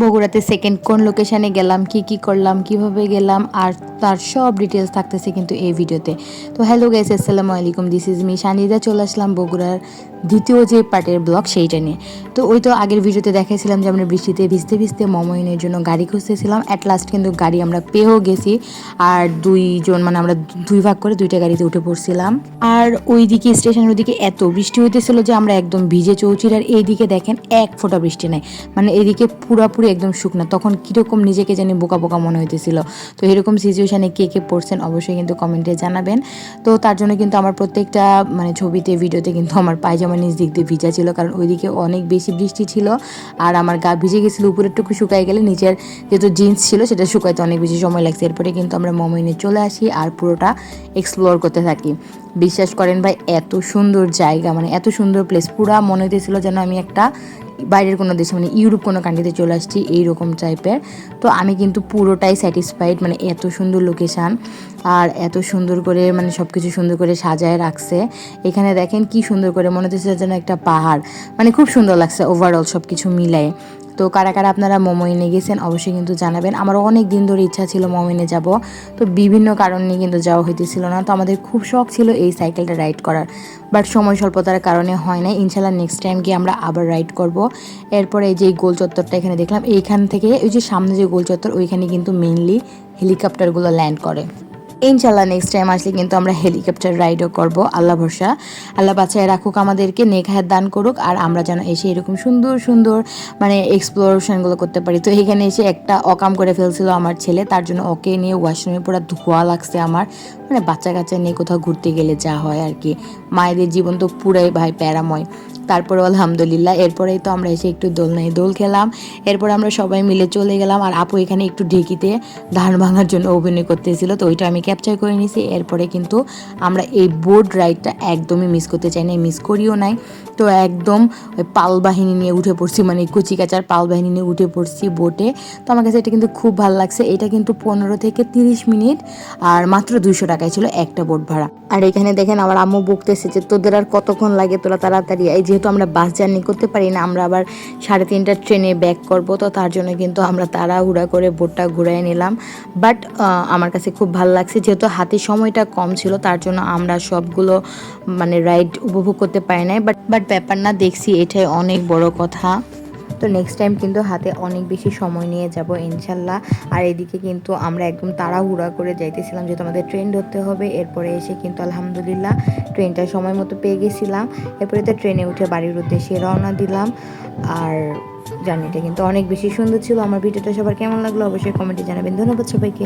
বগুড়াতে সেকেন্ড কোন লোকেশানে গেলাম, কি কি করলাম, কীভাবে গেলাম, আর তার সব ডিটেলস থাকতেছে কিন্তু এই ভিডিওতে। তো হ্যালো গাইস আসসালামু আলাইকুম দিস ইজ মি সানিদা, চলে আসলাম বগুড়ার দ্বিতীয় যে পার্টের ব্লগ সেইটা নিয়ে। তো ওই তো আগের ভিডিওতে দেখাইছিলাম যে আমরা বৃষ্টিতে ভিজতে ভিজতে মমইনের জন্য গাড়ি খুঁজতেছিলাম। অ্যাট লাস্ট কিন্তু গাড়ি আমরা পেয়েও গেছি, আর দুইজন মানে আমরা দুই ভাগ করে দুইটা গাড়িতে উঠে পড়ছিলাম। আর ওইদিকে স্টেশনের ওইদিকে এত বৃষ্টি হইতেছিল যে আমরা একদম ভিজে চৌচির, আর এইদিকে দেখেন এক ফোঁটা বৃষ্টি নাই। মানে এদিকে পুরাপুরি একদম শুকনো। তখন কীরকম নিজেকে জানি বোকা বোকা মনে হইতেছিল। তো এরকম সিচুয়েশানে কে কে পড়ছেন অবশ্যই কিন্তু কমেন্টে জানাবেন। তো তার জন্য কিন্তু আমার প্রত্যেকটা মানে ছবিতে ভিডিওতে কিন্তু আমার পায়জামা নিজ দিক দিয়ে ভিজা ছিল। কারণ ওইদিকে অনেক বেশি বৃষ্টি ছিল। আর আমার গা ভিজে গেছিল, উপরেরটুকু শুকাই গেলে নিচের যেহেতু জিন্স ছিল, সেটা শুকাইতে অনেক বেশি সময় লাগছে। এরপরে কিন্তু আমরা মমিনে চলে আসি আর পুরোটা এক্সপ্লোর করতে থাকি। বিশ্বাস করেন ভাই, এত সুন্দর জায়গা মানে এত সুন্দর প্লেস পুরা মনে হইতেছিল যেন আমি একটা বাইরের কোনো দেশে মানে ইউরোপ কোনো কান্ট্রিতে চলে আসছি এইরকম টাইপের তো আমি কিন্তু পুরোটাই স্যাটিসফাইড মানে এত সুন্দর লোকেশান আর এত সুন্দর করে মানে সব কিছু সুন্দর করে সাজায় রাখছে। এখানে দেখেন কি সুন্দর করে মনে হচ্ছে যেন একটা পাহাড় মানে খুব সুন্দর লাগছে ওভারঅল সব কিছু মিলায়ে। তো কারা কারা আপনারা মোমোইনে গেছেন অবশ্যই কিন্তু জানাবেন। আমার অনেক দিন ধরে ইচ্ছা ছিল মোমোইনে যাব। তো বিভিন্ন কারণে কিন্তু যাওয়া হইতেছিল না। তো আমাদের খুব শখ ছিল এই সাইকেলটা রাইড করার। বাট সময় স্বল্পতার কারণে হয় না ইনশাল্লাহ নেক্সট টাইম গিয়ে আমরা আবার রাইড করব। এরপরে যে গোল চত্বরটা এখানে দেখলাম, এইখান থেকে ওই যে সামনে যে গোল চত্বর, ওইখানে কিন্তু মেইনলি হেলিকপ্টারগুলো ল্যান্ড করে। ইনশাল্লাহ নেক্সট টাইম আসলে কিন্তু আমরা হেলিকপ্টার রাইডও করব। আল্লাহ ভরসা। আল্লাহ বাচ্চায় রাখুক আমাদেরকে, নেক হায়াত দান করুক, আর আমরা যেন এসে এরকম সুন্দর সুন্দর মানে এক্সপ্লোরেশনগুলো করতে পারি। তো এখানে এসে একটা অকাম করে ফেলছিল আমার ছেলে, তার জন্য ওকে নিয়ে ওয়াশরুমে পুরো ধোয়া লাগছে আমার। মানে বাচ্চা কাচ্চা নিয়ে কোথাও ঘুরতে গেলে যা হয় আর কি। মায়েদের জীবন তো পুরাই ভাই প্যারাময়। তারপরে আলহামদুলিল্লাহ, এরপরেই তো আমরা এসে একটু দোল নাই দোল খেলাম। এরপর আমরা সবাই মিলে চলে গেলাম আর আপু এখানে একটু ঢেকিতে ধান ভাঙার জন্য অভিনয় করতেছিল, তো ওইটা আমি ক্যাপচার করে নিয়েছি এরপরে কিন্তু আমরা এই বোট রাইডটা একদমই মিস করতে চাই না মিস করিও নাই। তো একদম ওই পাল বাহিনী নিয়ে উঠে পড়ছি মানে কুচি কাচার পাল বাহিনী নিয়ে উঠে পড়ছি বোটে তো আমার কাছে এটা কিন্তু খুব ভালো লাগছে, এটা কিন্তু পনেরো থেকে তিরিশ মিনিট আর মাত্র দুইশো টাকায় ছিল একটা বোট ভাড়া। আর এখানে দেখেন আমার আম্মু বকতেছে যে, তোদের আর কতক্ষণ লাগে তোরা তাড়াতাড়ি? এই যেহেতু আমরা বাস জার্নি করতে পারি না, আমরা আবার সাড়ে তিনটার ট্রেনে ব্যাক করব, তো তার জন্য কিন্তু আমরা তাড়াহুড়া করে বোটটা ঘুরাই নিলাম। বাট আমার কাছে খুব ভালো লাগছে, যেহেতু হাতে সময়টা কম ছিল, তার জন্য আমরা সবগুলো মানে রাইড উপভোগ করতে পারি নাই। বাট বাট ব্যাপার না, দেখছি এটাই অনেক বড় কথা। তো নেক্সট টাইম কিন্তু হাতে অনেক বেশি সময় নিয়ে যাব, ইনশাল্লাহ। আর এদিকে কিন্তু আমরা একদম তাড়াহুড়া করে যাইতেছিলাম যেহেতু আমাদের ট্রেন ধরতে হবে। এরপরে এসে কিন্তু আলহামদুলিল্লাহ ট্রেনটা সময় মতো পেয়ে গেছিলাম। এরপরে তো ট্রেনে উঠে বাড়ির উদ্দেশ্যে রওনা দিলাম। আর জার্নিটা কিন্তু অনেক বেশি সুন্দর ছিল। আমার ভিডিওটা সবার কেমন লাগল অবশ্যই কমেন্টে জানাবেন। ধন্যবাদ সবাইকে।